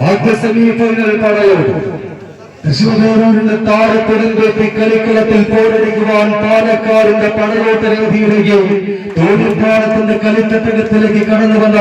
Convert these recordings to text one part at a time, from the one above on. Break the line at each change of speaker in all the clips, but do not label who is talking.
ആദ്യ സെമിഫൈനൽ പറയൂ പടയോ തൃശൂരിന്റെ താരത്തിടമ്പെത്തി കളിക്കളത്തിൽ പോരടിക്കുവാൻ പാലക്കാടിന്റെ പടയോട്ട രീതിയിലേക്ക് തോണിപ്പാടത്തിന്റെ കളിത്തട്ടകത്തിലേക്ക് കടന്നു വന്ന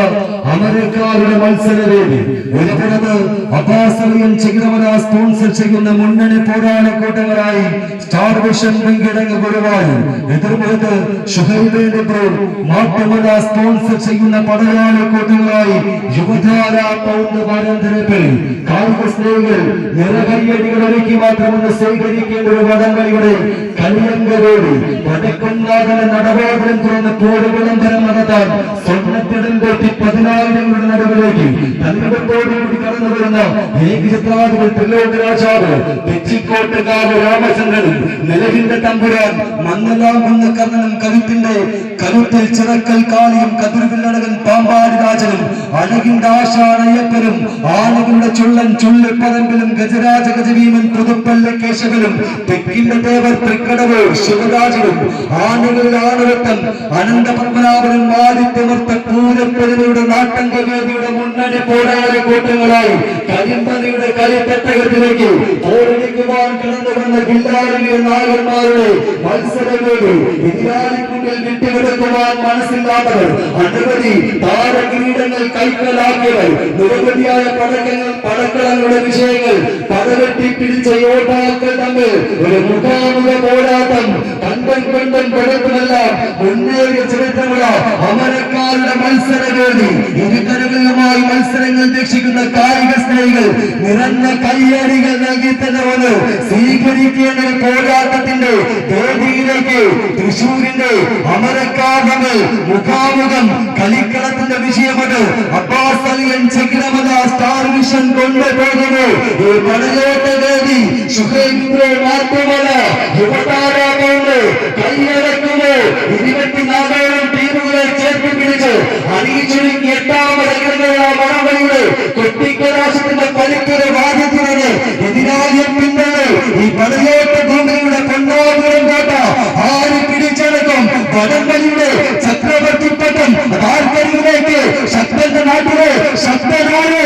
അമരക്കാരുടെ മത്സരവേദി. ഒരുപുറത്ത് അബ്ബാസലിയൻ ചികിരമന സ്പോൺസർ ചെയ്യുന്ന മുന്നണി പോരാളക്കൂട്ടങ്ങളായി സ്റ്റാർ വിഷൻ വെങ്കിടങ്ങ് ഗുരുവായൂർ എതിർമുഖത്ത് ഷുഹൈബേന്റെ ബ്രോ മാട്ടുമല സ്പോൺസർ ചെയ്യുന്ന പടയാളിക്കൂട്ടങ്ങളായി യുവധാര പൗണ്ട് പരന്തരപ്പിൽ കായിക സ്നേഹികൾ നിറകയ്യടികൾ ഒരുക്കി മാത്രമൊന്ന് സ്വീകരിക്കേണ്ട ഒരു വടംകളിയുടെ കളിയങ്കവേടി വടക്കുന്നാഥന നടവാദനം തുറന്ന് പോര് വിളംബരം നടത്താൻ സ്വർണത്തിടം കൊട്ടി പതിനായിരങ്ങളുടെ നടുവിലേക്ക് തന്നിടത്തോടുകൂടി കടന്നു വരുന്ന ഏകചിത്രാധിപൻ ത്രിലോക രാജാവ് തെച്ചിക്കോട്ടുകാവ് രാമചന്ദ്രനും നിലവിന്റെ തമ്പുരാൻ മന്നലാം എന്ന കർണനും കരുത്തിന്റെ കരുത്തിൽ ചിറക്കൽ കാളിയും കതിർവില്ലടകൻ പാമ്പാടി രാജനും അഴകിന്റെ ആശാനയ്യപ്പനും ആനകളുടെ ചുള്ളൻ ചുള്ളിപ്പറമ്പിലും ഗജരാജ ഗജവീമൻ പുതുപ്പല്ല കേശവനും തെക്കിന്റെ ദേവർ തൃക്കടവ് ശിവരാജനും ആനകളുടെ ആണവത്തൻ അനന്തപത്മനാഭനും മാലിത്യമർത്ത പൂരപ്പെരുമയുടെ നാട്ടങ്കവേദിയുടെ മുന്നണി പോരാളി കൂട്ടങ്ങളായി കരിമ്പതിയുടെ കരിത്തട്ടകത്തിലേക്ക് പോരടിക്കുവാൻ കിടന്നു വന്ന ഗില്ലാരിലെ നായകന്മാരുടെ മത്സരവേദി എതിരാളിക്കുണ്ടിൽ വിട്ടുകിടക്കുവാൻ മനസ്സില്ലാത്തവർ അനവധി താരകിരീടങ്ങൾ കൈക്കലാക്കിയവർ നിരവധിയായ പടക്കങ്ങൾ പടക്കളങ്ങളുടെ വിഷയങ്ങൾ പടവെട്ടി പിടിച്ച യോദ്ധാക്കൾ തമ്മിൽ ഒരു മുഖാമുഖ പോരാട്ടം. കണ്ടൻ കണ്ടൻ പടത്തുമല്ല മുന്നേറിയ ചരിത്രമുള്ള അമരക്കാരുടെ മത്സരവേദി ഇരുകരകളുമായി മത്സരങ്ങൾ വീക്ഷിക്കുന്ന കായിക സ്നേഹികൾ നിറഞ്ഞ കയ്യടികൾ നൽകി തന്നെ വന്ന്. സ്വീകരിക്കേണ്ട പോരാട്ടത്തിന്റെ വേദിയിലേക്ക് തൃശൂരിന്റെ അമരക്കാർമ്മൽ മുഖാമുഖം കളിക്കളത്തിന്റെ വിഷയമത് അബ്ബാസ് അലിയൻ ചക്രമത സ്റ്റാർ വിഷൻ കൊണ്ടുപോകുന്നു. ഈ പടയോട്ട വേദി സുഹേന്ദ്രോ മാത്രമല്ല യുവതാരാകൊണ്ട് കൈയടക്കുമോ? ചേർത്ത് പിടിച്ച് അണിയിച്ചൊരുക്കി എട്ടാമത് ഇടങ്ങളുള്ള വടംവലിയുടെ കൊട്ടിക്കലാശത്തിന്റെ പലിക്കര ബാധിക്കുന്നത് എതിരാളിയെ പിന്നീട് ഈ പടയോട്ട ഭൂമിയുടെ കണ്ണാപുരം കോട്ട. ആര് പിടിച്ചെടുക്കും? വടംവലിയുടെ ചക്രവർത്തി പട്ടം. താൽപര്യത്തിലേക്ക് ശക്തന്റെ നാട്ടിലെ ശക്തനാണ്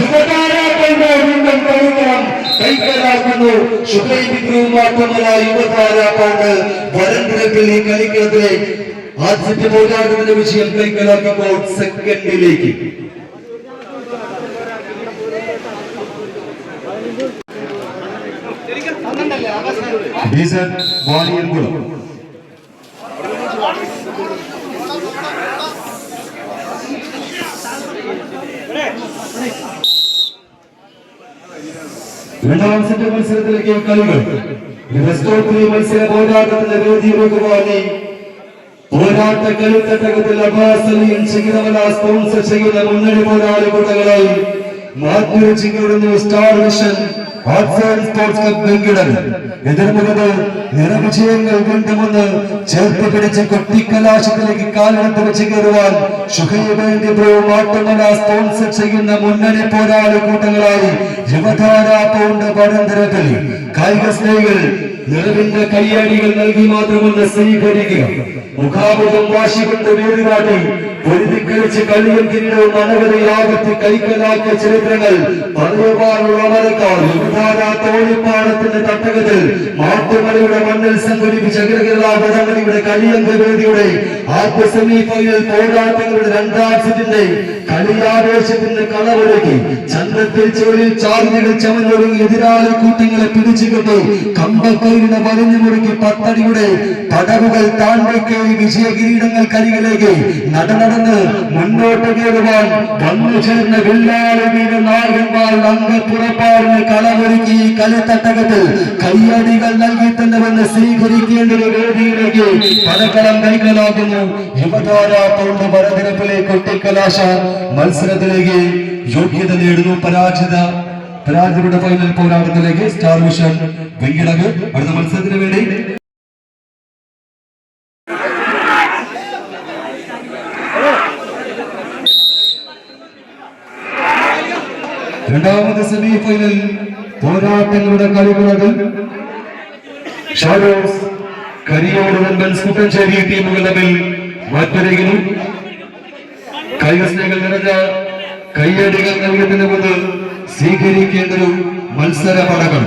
യുവതാരാക്കളുടെ വീണ്ടും കളിക്കണം കൈക്കലാക്കുന്നു ശുഭൈമിത്രവും മാത്രമല്ല യുവതാരാക്കളുടെ വരന്തിരപ്പിൽ ഈ കളിക്കളത്തിലെ ആദ്യത്തെ പോരാട്ടത്തിന്റെ വിഷയം കൈക്കലാക്കിപ്പോൾ സെക്കൻഡിലേക്ക് ഡീസൽ വാണിയൻകുളം രണ്ടാം സെറ്റ് മത്സരത്തിലേക്ക് കളികൾ ബെസ്റ്റോത്രി മത്സര പോരാട്ടത്തിന്റെ വേദിയിലേക്ക് വാങ്ങി പോരാട്ട കളിത്തട്ടകത്തിൽ അബ്ബാസലിയും ചികിരമല സ്പോൺസർ ചെയ്യുന്ന മുന്നണി പോരാളി കൂട്ടങ്ങളായി മാറ്റുരച്ചിങ്ങിടുന്നു സ്റ്റാർ മിഷൻ സ്പോർട്സ് ക്ലബ് വെങ്കിടൻ. എതിർമുഖത് നിറവിജയങ്ങൾ കൊണ്ടുവന്ന് ചേർത്ത് പിടിച്ച് കൊട്ടിക്കലാശത്തിലേക്ക് കാലെടുത്ത് വെച്ച് കയറുവാൻ ഷുഹൈബേന്റെ ബ്രോ മാട്ടുമല സ്പോൺസർ ചെയ്യുന്ന മുന്നണി പോരാളി കൂട്ടങ്ങളായി യുവധാരാ പൗണ്ട് പരന്തരത്തിൽ. കായിക സ്നേഹികൾ നിറവിന്റെ കയ്യടികൾ നൽകി മാത്രമൊന്ന് സ്വീകരിക്കുക. മുഖാമുഖം വാശി കൊണ്ട് വേറുകാട്ടി ഒരുമിക്കളിച്ച് കളിയും കിരീടവും അനവധി യാഗത്തിൽ കൈക്കലാക്കിയ ചരിത്രങ്ങൾ പറയുവാനുള്ള അമരക്കാർ യുവധാര തോണിപ്പാടത്തിന്റെ തട്ടകത്തിൽ മാട്ടുമലയുടെ മണ്ണിൽ സംഘടിപ്പിച്ച വടമണിയുടെ കളിയങ്ക വേദിയുടെ ആദ്യ സെമി ഫൈനൽ പോരാട്ടങ്ങളുടെ രണ്ടാം സെറ്റിന്റെ കളിയാവേശത്തിന്റെ കളവൊരുക്കി ചന്ദ്രത്തിൽ ചോരിൽ ചാർജുകൾ ചമഞ്ഞൊരുങ്ങി എതിരാളി കൂട്ടങ്ങളെ പിടിച്ചുകെട്ടി കമ്പക്കൈരിനെ വലിഞ്ഞു മുറുക്കി പത്തടിയുടെ പടവുകൾ താണ്ടിക്കേറി വിജയകിരീടങ്ങൾ കരികിലേക്ക് നടനടന്ന് മുന്നോട്ട് കയറുവാൻ വന്നു ചേർന്ന നായകന്മാർ നായകന്മാരുടെ അംഗപ്പുറപ്പാടിന് കളമൊരുക്കി ഈ കളിത്തട്ടകത്തിൽ കയ്യടികൾ നൽകി തന്നെ വന്ന് സ്വീകരിക്കേണ്ട ഒരു വേദിയിലേക്ക് പടക്കളം കൈകളാകുന്നു യുവതാര പൗണ്ട് വരതിരപ്പിലെ കൊട്ടിക്കലാശ മത്സരത്തിലേക്ക് യോഗ്യത നേടുന്നു പരാജിത. പരാജിതരുടെ ഫൈനൽ പോരാട്ടത്തിലേക്ക് സ്റ്റാർ മിഷൻ വെങ്കിടക് അടുത്ത മത്സരത്തിന് വേണ്ടി. രണ്ടാമത് സെമി ഫൈനൽ പോരാട്ടങ്ങളുടെ കളികളത് ഷാരോസ് കരിയോട് വെമ്പൻസ് കുട്ടഞ്ചേരി ടീമുകൾ തമ്മിൽ മാറ്റുരയ്ക്കുന്നു കായിക നിറഞ്ഞ കയ്യടികൾ നൽകുന്നതിന് മുമ്പ് സ്വീകരിക്കേണ്ട ഒരു മത്സര പടകം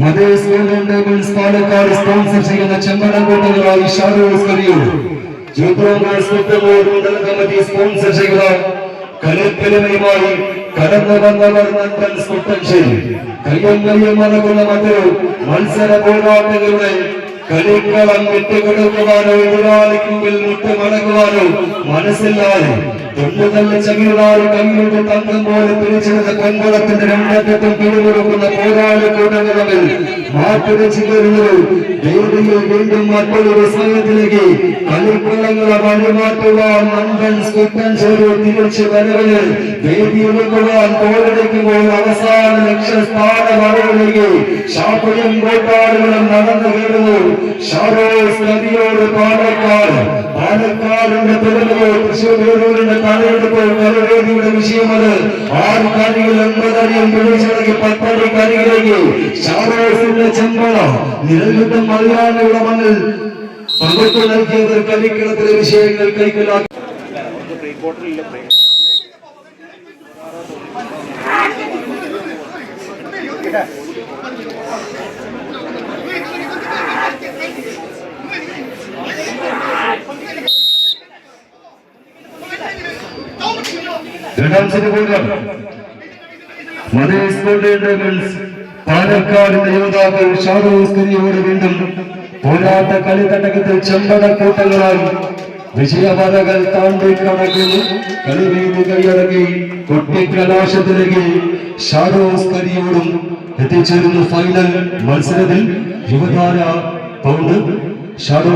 മതേസ് പാലക്കാട് സ്പോൺസർ ചെയ്യുന്ന ചെമ്പടം കൂട്ടങ്ങളായി ഷാറോസ് കരിയൂർ ജൂബ്രോങ്ങേഴ്സ് കുറ്റമൂർ മണ്ഡല കമ്മിറ്റി സ്പോൺസർ ചെയ്യുന്ന കലിപ്പിലമയുമായി കടന്നു വന്നവർ നന്ദൻ കുട്ടൻശ്ശേരി കയ്യം കയ്യം മറ്റൊരു മത്സര പോരാട്ടങ്ങളുടെ കളിക്കളം വിട്ടുകൊടുക്കുവാനോ എതിരാളിക്കുമ്പിൽ മുട്ടുമടക്കുവാനോ മനസ്സില്ലാതെ അവസാന ലക്ഷ്യസ്ഥാന വരവിലേക്ക് ഷാപ്പുയും കോട്ടാടുകളും നടന്നു കയറുന്നു ഷാറോസ് നദിയോട് പാലക്കാട്. പാലക്കാടിന്റെ പെരുമയോ തൃശ്ശൂരിന്റെ തലയെടുപ്പ് കരവേദിയുടെ വിഷയമത് ആറ് കളികൾ ഒൻപതടിയും പിടിച്ചിറങ്ങി പത്തടി കളികളിലേക്ക് ഷാറോസിന്റെ ചെമ്പള. നിരയുദ്ധം മലയാളിയുടെ മണ്ണിൽ പകർത്തു നൽകിയത് കളിക്കളത്തിലെ വിഷയങ്ങൾ കൈക്കലാക്കി. രണ്ടാം സെറ്റ് പോകാം മതേഷ് ഗോൾഡൻ ഡയമണ്ട്സ് പാലക്കാടിന്റെ യോദ്ധാക്കൾ ഷാദോസ് കരിയോട് വീണ്ടും പോരാട്ട കളിത്തട്ടകത്തിൽ ചെമ്പട വിജയവരകൾ താണ്ടി കടക്കുന്നു കളിവീതി കൈയടങ്ങി കൊട്ടിക്കലാശത്തിലേക്ക് ഷാരോസ് കരിയോടും എത്തിച്ചേരുന്നു ഫൈനൽ മത്സരത്തിൽ യുവതാര പൗണ്ട് ഷാഡോ